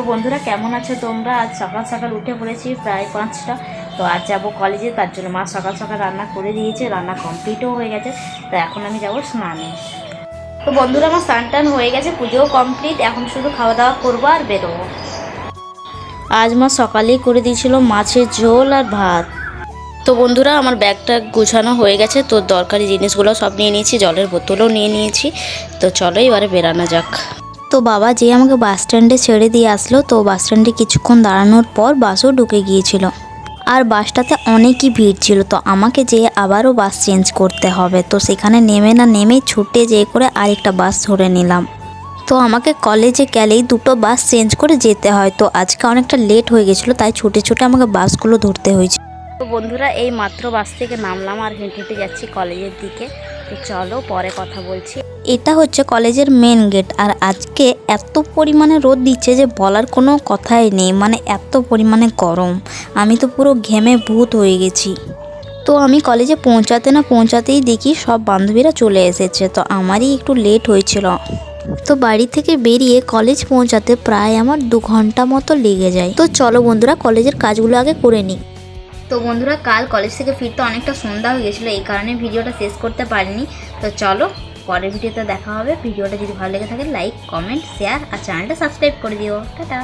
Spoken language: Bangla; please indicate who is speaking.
Speaker 1: তো বন্ধুরা, কেমন আছো তোমরা? আজ সকাল সকাল উঠে পড়েছি প্রায় পাঁচটা। তো আজ যাব কলেজে তার জন্য মা সকাল সকাল রান্না করে দিয়েছে, রান্না কমপ্লিটও হয়ে গেছে। তো এখন আমি যাব স্নানে। তো বন্ধুরা, আমার স্নান টান হয়ে গেছে, পুজোও কমপ্লিট এখন শুধু খাওয়া দাওয়া করব আর বেরোবো। আজ মা সকালেই করে দিয়েছিল মাছের ঝোল আর ভাত। তো বন্ধুরা, আমার ব্যাগটা গুছানো হয়ে গেছে, তো দরকারি জিনিসগুলো সব নিয়ে নিয়েছি, জলের বোতলও নিয়ে নিয়েছি। তো চলো এবারে বেরানো যাক। তো বাবা যে আমাকে বাস স্ট্যান্ডে ছেড়ে দিয়ে আসলো, তো বাস স্ট্যান্ডে কিছুক্ষণ দাঁড়ানোর পর বাসও ঢুকে গিয়েছিল। আর বাসটাতে অনেকই ভিড় ছিল, তো আমাকে যেয়ে আবারও বাস চেঞ্জ করতে হবে। তো সেখানে নেমে না নেমে ছুটে যেয়ে করে আরেকটা বাস ধরে নিলাম। তো আমাকে কলেজে গেলেই দুটো বাস চেঞ্জ করে যেতে হয়। তো আজকে অনেকটা লেট হয়ে গেছিল, তাই ছুটে ছুটে আমাকে বাসগুলো ধরতে হয়েছে। তো বন্ধুরা, এই মাত্র বাস থেকে নামলাম আর হেঁটে হেঁটে যাচ্ছি কলেজের দিকে। চলো পরে কথা বলছি। এটা হচ্ছে কলেজের মেন গেট আর আজকে এত পরিমাণে রোদ দিচ্ছে যে বলার কোনো কথাই নেই মানে এত পরিমাণে গরম। আমি তো পুরো ঘেমে ভূত হয়ে গেছি। তো আমি কলেজে পৌঁছাতে না পৌঁছাতেই দেখি সব বান্ধবীরা চলে এসেছে, তো আমারই একটু লেট হয়েছিল। তো বাড়ি থেকে বেরিয়ে কলেজ পৌঁছাতে প্রায় আমার দু ঘণ্টা মতো লেগে যায়। তো চলো বন্ধুরা, কলেজের কাজগুলো আগে করে নিই। তো বন্ধুরা, কাল কলেজ থেকে ফিরতে অনেকটা সন্ধ্যা হয়ে গেছিল, এই কারণে ভিডিওটা শেষ করতে পারিনি। তো চলো, পরের ভিডিওতে দেখা হবে। ভিডিওটা যদি ভালো লেগে থাকে লাইক কমেন্ট শেয়ার আর চ্যানেলটা সাবস্ক্রাইব করে দিও। টাটা!